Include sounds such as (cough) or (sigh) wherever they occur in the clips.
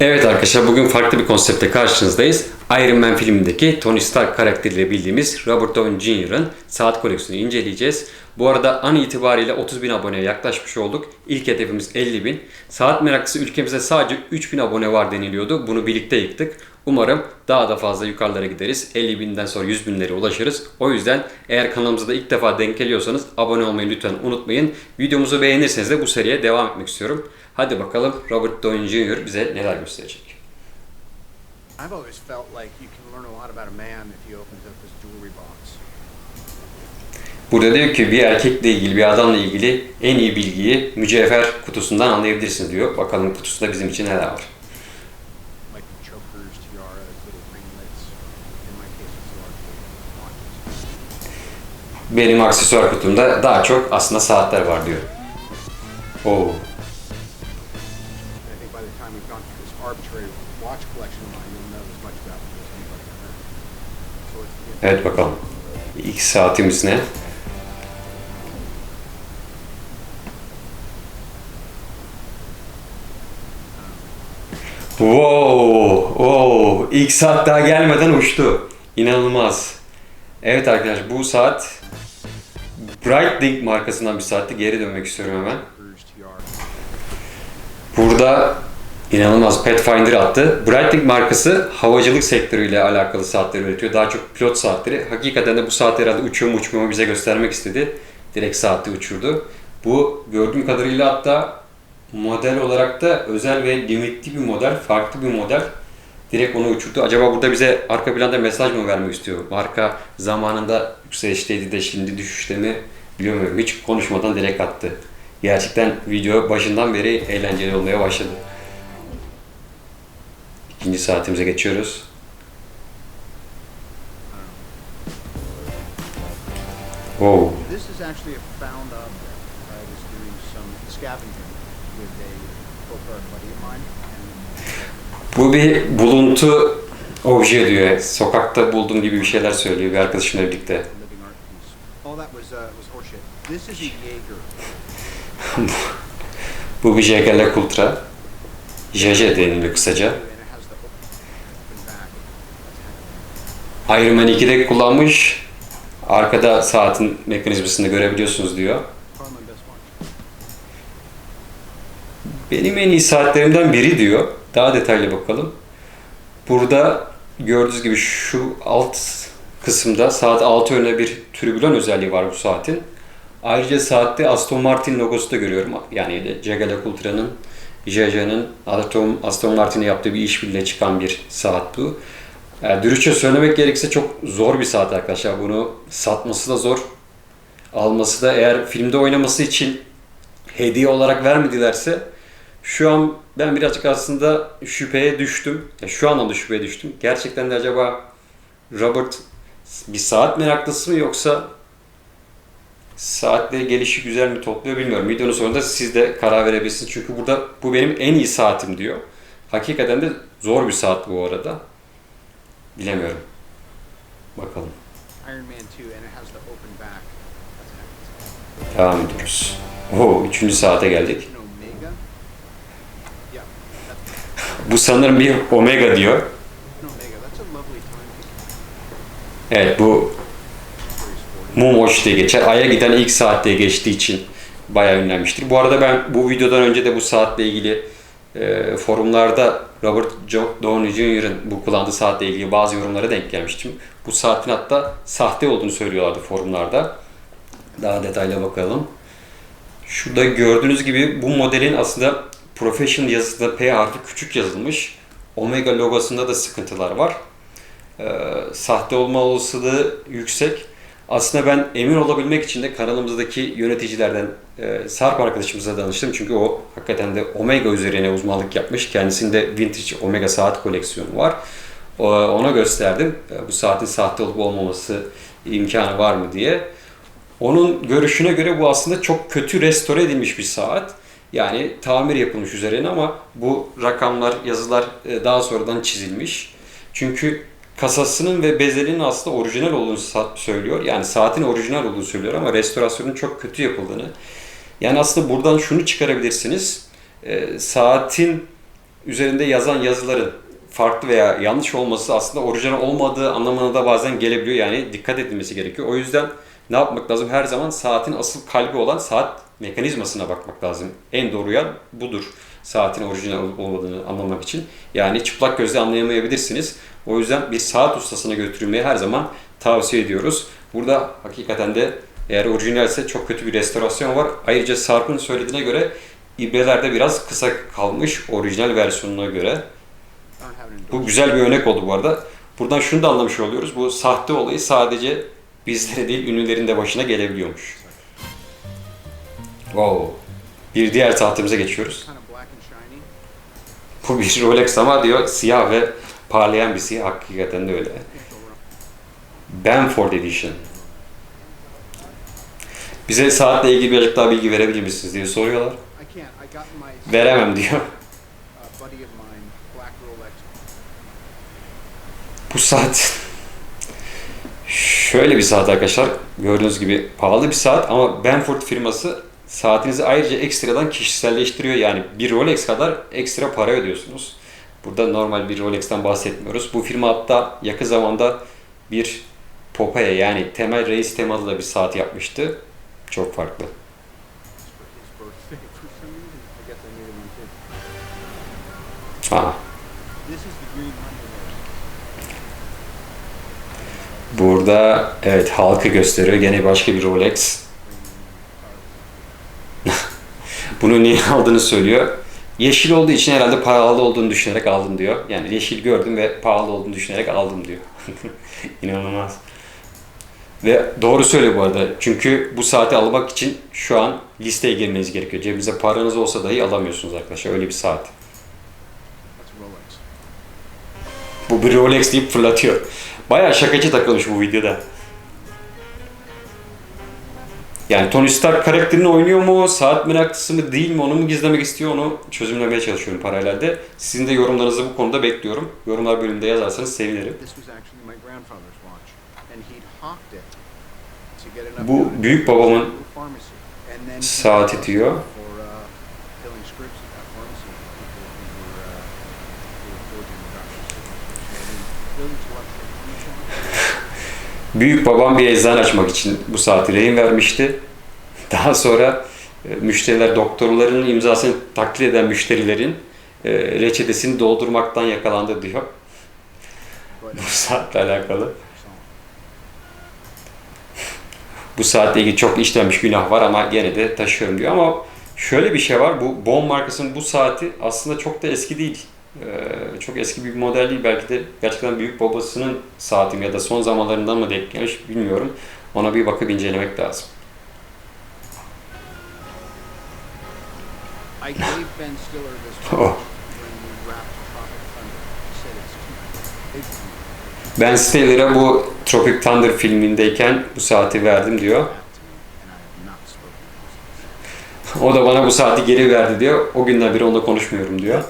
Evet arkadaşlar bugün farklı bir konsepte karşınızdayız. Iron Man filmindeki Tony Stark karakteriyle bildiğimiz Robert Downey Jr.'ın saat koleksiyonunu inceleyeceğiz. Bu arada an itibariyle 30 bin aboneye yaklaşmış olduk. İlk hedefimiz 50 bin. Saat meraklısı ülkemizde sadece 3 bin abone var deniliyordu. Bunu birlikte yıktık. Umarım daha da fazla yukarılara gideriz. 50 binden sonra 100 binlere ulaşırız. O yüzden eğer kanalımıza da ilk defa denk geliyorsanız abone olmayı lütfen unutmayın. Videomuzu beğenirseniz de bu seriye devam etmek istiyorum. Hadi bakalım Robert Downey Jr. bize neler gösterecek. I've always felt like you can learn a lot about a man if he opens up his jewelry box. Burada diyor ki bir erkekle ilgili, bir adamla ilgili en iyi bilgiyi mücevher kutusundan anlayabilirsin diyor. Bakalım kutusunda bizim için neler var. Benim aksesuar kutumda daha çok aslında saatler var diyor. Oo. Evet bakalım. İlk saatimiz ne? Wow, wow. İlk saat daha gelmeden uçtu. İnanılmaz. Evet arkadaşlar bu saat Breitling markasından bir saatti. Geri dönmek istiyorum hemen. Burada inanılmaz Pathfinder attı. Breitling markası havacılık sektörüyle alakalı saatleri üretiyor. Daha çok pilot saatleri. Hakikaten de bu saat herhalde uçuyor mu uçmuyor mu bize göstermek istedi. Direkt saati uçurdu. Bu gördüğüm kadarıyla hatta model olarak da özel ve limitli bir model, farklı bir model. Direkt onu uçurdu. Acaba burada bize arka planda mesaj mı vermek istiyor? Marka zamanında yükselişteydi de şimdi düşüşte mi bilmiyorum. Hiç konuşmadan direkt attı. Gerçekten video başından beri eğlenceli olmaya başladı. İkinci saatimize geçiyoruz. Wow. This is actually a found object. I was doing some scavenging with a art buddy of mine, Bu bir buluntu obje diyor. Sokakta bulduğum gibi bir şeyler söylüyor bir arkadaşımla birlikte. (laughs) Bu bir Jaeger Ultra. Jaje deniliyor kısaca. Iron Man 2'de kullanmış. Arkada saatin mekanizmasını görebiliyorsunuz diyor. Benim en iyi saatlerimden biri diyor. Daha detaylı bakalım. Burada gördüğünüz gibi şu alt kısımda saat 6 yönde bir tribülon özelliği var bu saatin. Ayrıca saatte Aston Martin logosu da görüyorum. Yani Jaguar Ultra'nın, JJ'nin Aston, Aston Martin'e yaptığı bir işbirliğiyle çıkan bir saat bu. Yani dürüstçe söylemek gerekirse çok zor bir saat arkadaşlar. Bunu satması da zor. Alması da eğer filmde oynaması için hediye olarak vermedilerse şu an ben birazcık aslında şüpheye düştüm. Ya şu anlamda şüpheye düştüm. Gerçekten de acaba Robert bir saat meraklısı mı yoksa saatle gelişi güzel mi topluyor bilmiyorum. Videonun sonunda siz de karar verebilirsiniz. Çünkü burada bu benim en iyi saatim diyor. Hakikaten de zor bir saat bu arada. Bilemiyorum. Bakalım. Iron Man 2, and it has the open back. That's a heck of a saat. Devam ediyoruz. Oo, üçüncü saate geldik. Bu sanırım bir Omega diyor. an Omega. That's a lovely timepiece. Evet bu. Momoş diye geçer. Ay'a giden ilk saat diye geçtiği için bayağı ünlenmiştir. Bu arada ben bu videodan önce de bu saatle ilgili e, forumlarda Robert Downey Jr.'ın bu kullandığı saatle ilgili bazı yorumlara denk gelmiştim. Bu saatin hatta sahte olduğunu söylüyorlardı forumlarda. Daha detaylı bakalım. Şurada gördüğünüz gibi bu modelin aslında Professional yazısında P harfi küçük yazılmış. Omega logosunda da sıkıntılar var. Ee, sahte olma olasılığı yüksek. Aslında ben emin olabilmek için de kanalımızdaki yöneticilerden e, Sarp arkadaşımıza danıştım. Çünkü o hakikaten de Omega üzerine uzmanlık yapmış. Kendisinde vintage Omega saat koleksiyonu var. O- Ona gösterdim. E, Bu saatin sahte olup olmaması imkanı var mı diye. Onun görüşüne göre bu aslında çok kötü restore edilmiş bir saat. Yani tamir yapılmış üzerine ama bu rakamlar, yazılar e, daha sonradan çizilmiş. Çünkü kasasının ve bezelinin aslında orijinal olduğunu söylüyor. Yani saatin orijinal olduğunu söylüyor ama restorasyonun çok kötü yapıldığını. Yani aslında buradan şunu çıkarabilirsiniz. E, saatin üzerinde yazan yazıların farklı veya yanlış olması aslında orijinal olmadığı anlamına da bazen gelebiliyor. Yani dikkat edilmesi gerekiyor. O yüzden ne yapmak lazım? Her zaman saatin asıl kalbi olan saat mekanizmasına bakmak lazım. En doğru yer budur. Saatin orijinal olup olmadığını anlamak için. Yani çıplak gözle anlayamayabilirsiniz. O yüzden bir saat ustasına götürülmeyi her zaman tavsiye ediyoruz. Burada hakikaten de eğer orijinalse çok kötü bir restorasyon var. Ayrıca Sarp'ın söylediğine göre ibreler de biraz kısa kalmış orijinal versiyonuna göre. Bu güzel bir örnek oldu bu arada. Buradan şunu da anlamış oluyoruz. Bu sahte olayı sadece bizlere değil ünlülerin de başına gelebiliyormuş. Wow. Bir diğer saatimize geçiyoruz. Bu bir Rolex ama diyor siyah ve parlayan bir siyah. Hakikaten de öyle. Benford Edition. Bize saatle ilgili birazcık daha bilgi verebilir misiniz diye soruyorlar. Veremem diyor. (laughs) uh. Bu saat (laughs) şöyle bir saat arkadaşlar. Gördüğünüz gibi pahalı bir saat ama Benford firması saatinizi ayrıca ekstradan kişiselleştiriyor. Yani bir Rolex kadar ekstra para ödüyorsunuz. Burada normal bir Rolex'ten bahsetmiyoruz. Bu firma hatta yakın zamanda bir Popeye yani Temel Reis temalı da bir saat yapmıştı. Çok farklı. Ha, burada evet halkı gösteriyor. Gene başka bir Rolex. Bunu niye (laughs) aldığını söylüyor. Yeşil olduğu için herhalde pahalı olduğunu düşünerek aldım diyor. Yani yeşil gördüm ve pahalı olduğunu düşünerek aldım diyor. (laughs) İnanılmaz. Ve doğru söylüyor bu arada. Çünkü bu saati almak için şu an listeye girmeniz gerekiyor. Cebinizde paranız olsa dahi alamıyorsunuz arkadaşlar. Öyle bir saat. Bu bir Rolex deyip fırlatıyor. Bayağı şakacı takılmış bu videoda. Yani Tony Stark karakterini oynuyor mu, saat meraklısı mı değil mi onu mu gizlemek istiyor onu çözümlemeye çalışıyorum paralelde. Sizin de yorumlarınızı bu konuda bekliyorum. Yorumlar bölümünde yazarsanız sevinirim. This was actually my grandfather's Büyük babam bir eczane açmak için bu saati rehin vermişti. Daha sonra e, müşteriler, doktorların imzasını taklit eden müşterilerin e, reçetesini doldurmaktan yakalandı diyor. Bu (laughs) saatle alakalı. Bu saatle ilgili çok işlenmiş günah var ama gene de taşıyorum diyor. Ama şöyle bir şey var. Bu Bond markasının bu saati aslında çok da eski değil. Ee, çok eski bir model değil. Belki de gerçekten büyük babasının saati ya da son zamanlarından mı denk gelmiş bilmiyorum. Ona bir bakıp incelemek lazım. (laughs) Oh. Ben Stiller'a bu Tropic Thunder filmindeyken bu saati verdim diyor. O da bana bu saati geri verdi diyor. O günden beri onunla konuşmuyorum diyor.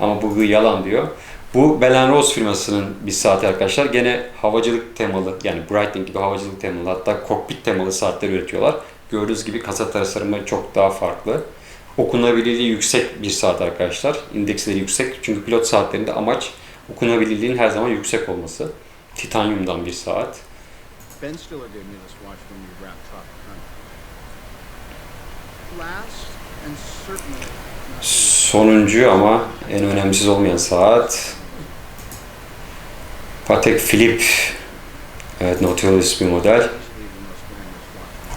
Ama bu yalan diyor. Bu Belen Rose firmasının bir saati arkadaşlar. Gene havacılık temalı yani Breitling gibi havacılık temalı hatta kokpit temalı saatler üretiyorlar. Gördüğünüz gibi kasa tasarımı çok daha farklı. Okunabilirliği yüksek bir saat arkadaşlar. İndeksleri yüksek. Çünkü pilot saatlerinde amaç okunabilirliğin her zaman yüksek olması. Titanyumdan bir saat. Ben Sonuncu ama en önemsiz olmayan saat. Patek Philippe. Evet Nautilus bir model.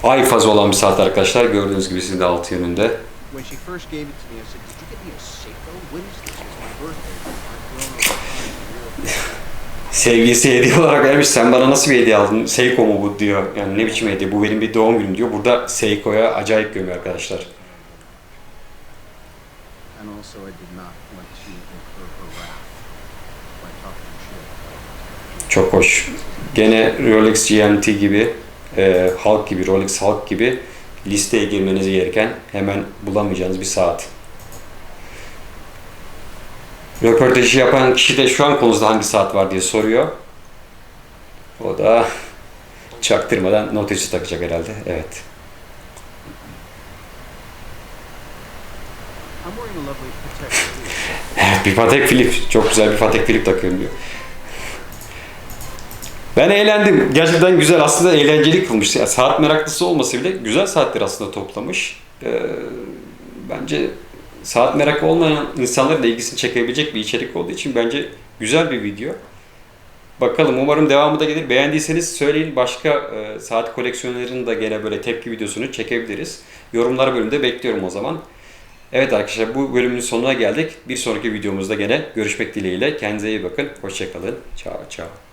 Ay fazı olan bir saat arkadaşlar. Gördüğünüz gibi sizin de alt yönünde. When she first gave it to me, I said, "Did you get me a Seiko? What is this? It's my birthday. I've grown over time to realize Sevgilisi hediye olarak vermiş. Sen bana nasıl bir hediye aldın? Seiko mu bu diyor. Yani ne biçim hediye? Bu benim bir doğum günüm diyor. Burada Seiko'ya acayip gömüyor arkadaşlar. Also, I did not want to incur her wrath by talking shit. Çok hoş. Gene Rolex GMT gibi, e, Halk gibi, Rolex Halk gibi listeye girmeniz gereken hemen bulamayacağınız bir saat. Röportajı yapan kişi de şu an konumuzda hangi saat var diye soruyor. O da çaktırmadan notesi takacak herhalde. Evet. I'm wearing wearing a lovely Patek Philippe. Evet bir Patek Philippe. Çok güzel bir Patek Philippe takıyorum diyor. Ben eğlendim. Gerçekten güzel. Aslında eğlenceli kılmış. Yani saat meraklısı olması bile güzel saatler aslında toplamış. Ee, bence saat merakı olmayan insanların da ilgisini çekebilecek bir içerik olduğu için bence güzel bir video. Bakalım umarım devamı da gelir. Beğendiyseniz söyleyin. Başka e, saat koleksiyonlarının da gene böyle tepki videosunu çekebiliriz. Yorumlar bölümünde bekliyorum o zaman. Evet arkadaşlar bu bölümün sonuna geldik. Bir sonraki videomuzda gene görüşmek dileğiyle. Kendinize iyi bakın. Hoşçakalın. Ciao ciao.